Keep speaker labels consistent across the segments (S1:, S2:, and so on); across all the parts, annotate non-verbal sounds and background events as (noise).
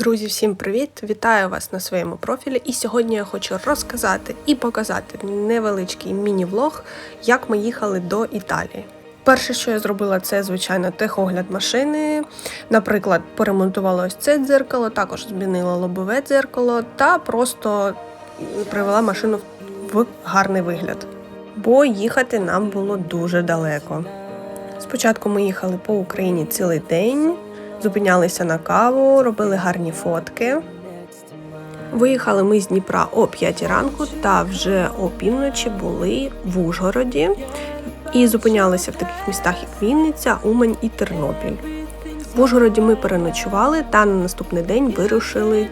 S1: Друзі, всім привіт! Вітаю вас на своєму профілі. І сьогодні я хочу розказати і показати невеличкий міні-влог, як ми їхали до Італії. Перше, що я зробила, це звичайно техогляд машини. Наприклад, поремонтувала ось це дзеркало, також змінила лобове дзеркало та просто привела машину в гарний вигляд. Бо їхати нам було дуже далеко. Спочатку ми їхали по Україні цілий день, зупинялися на каву, робили гарні фотки. Виїхали ми з Дніпра о 5 ранку та вже опівночі були в Ужгороді і зупинялися в таких містах, як Вінниця, Умань і Тернопіль. В Ужгороді ми переночували та на наступний день вирушили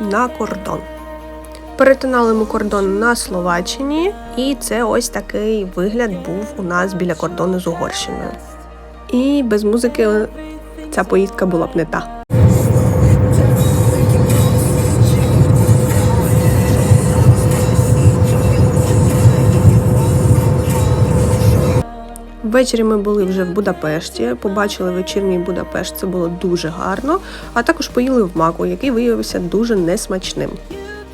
S1: на кордон. Перетинали ми кордон на Словаччині, і це ось такий вигляд був у нас біля кордону з Угорщиною. І без музики ця поїздка була б не та. Ввечері ми були вже в Будапешті, побачили вечірній Будапешт, це було дуже гарно, а також поїли в маку, який виявився дуже несмачним.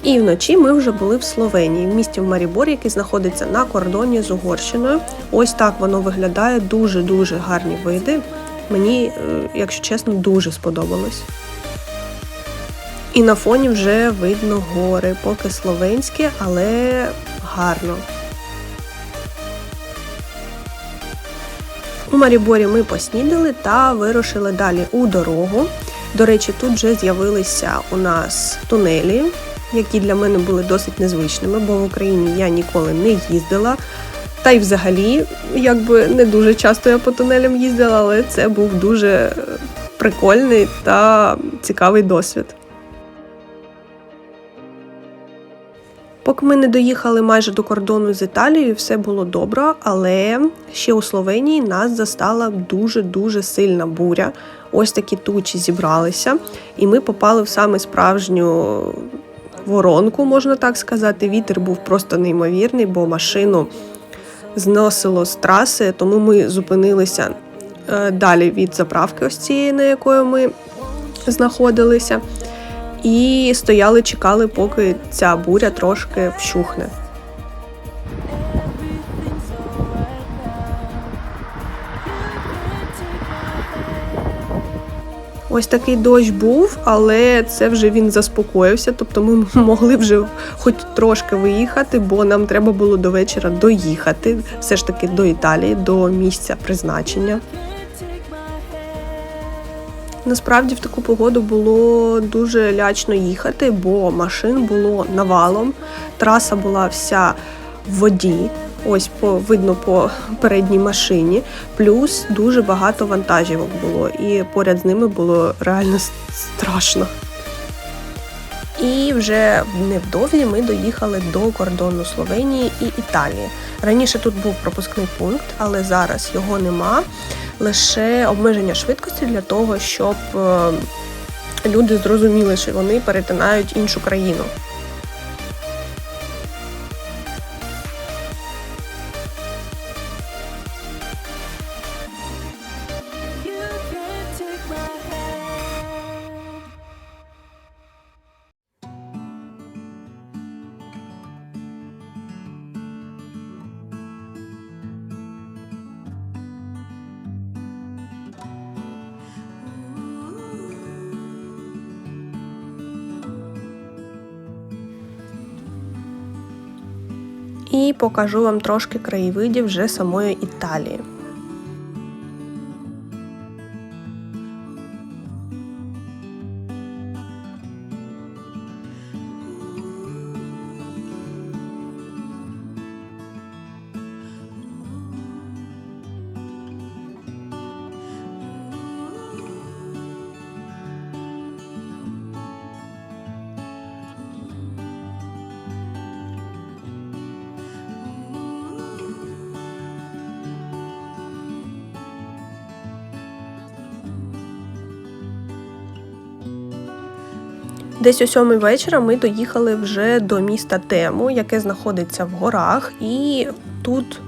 S1: І вночі ми вже були в Словенії, в місті в Марібор, який знаходиться на кордоні з Угорщиною. Ось так воно виглядає дуже-дуже гарні види. Мені, е, якщо чесно, дуже сподобалось. І на фоні вже видно гори, поки словенські, але гарно. У Маріборі ми поснідали та вирушили далі у дорогу. До речі, тут вже з'явилися у нас тунелі, які для мене були досить незвичними, бо в Україні я ніколи не їздила. Та й взагалі, якби не дуже часто я по тунелям їздила, але це був дуже прикольний та цікавий досвід. Поки ми не доїхали майже до кордону з Італією, все було добре, але ще у Словенії нас застала дуже-дуже сильна буря. Ось такі тучі зібралися, і ми попали в саме справжню воронку, можна так сказати. Вітер був просто неймовірний, бо машину зносило з траси, тому ми зупинилися е, далі від заправки, ось цієї, на якої ми знаходилися. І стояли, чекали, поки ця буря трошки вщухне. Ось такий дощ був, але це вже він заспокоївся. Тобто ми (laughs) могли вже хоч трошки виїхати, бо нам треба було до вечора доїхати, все ж таки до Італії, до місця призначення. Насправді в таку погоду було дуже лячно їхати, бо машин було навалом. Траса була вся в воді. Ось по видно по передній машині, плюс дуже багато вантажівок було, і поряд з ними було реально страшно. І вже невдовзі ми доїхали до кордону Словенії і Італії. Раніше тут був пропускний пункт, але зараз його нема. Лише обмеження швидкості для того, щоб е, люди зрозуміли, що вони перетинають іншу країну. Покажу вам трошки краєвидів вже самої Італії. Десь о сьомій вечора ми доїхали вже до міста Тему, яке знаходиться в горах, і тут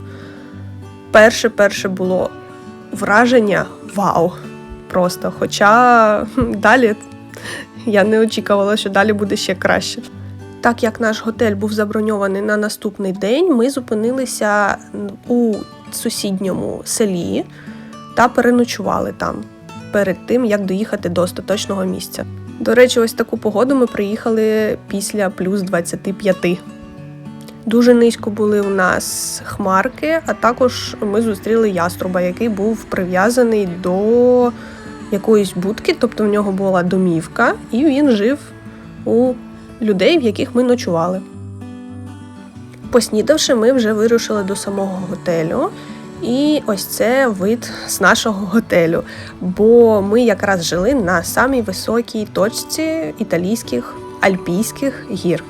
S1: перше-перше було враження вау! Просто. Хоча далі Я не очікувала, що далі буде ще краще. Так як наш готель був заброньований на наступний день, ми зупинилися у сусідньому селі та переночували там перед тим, як доїхати до остаточного місця. До речі, ось таку погоду ми приїхали після плюс 25. Дуже низько були у нас хмарки, а також ми зустріли яструба, який був прив'язаний до якоїсь будки, тобто в нього була домівка, і він жив у людей, в яких ми ночували. Поснідавши, ми вже вирушили до самого готелю. І ось це вид з нашого готелю. Бо ми якраз жили на самій високій точці італійських альпійських гір.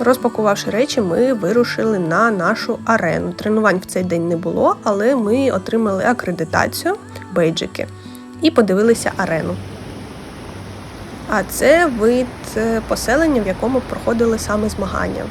S1: Розпакувавши речі, ми вирушили на нашу арену. Тренувань в цей день не було, але ми отримали акредитацію, бейджики і подивилися арену. А це вид е, поселення, в якому проходили саме змагання.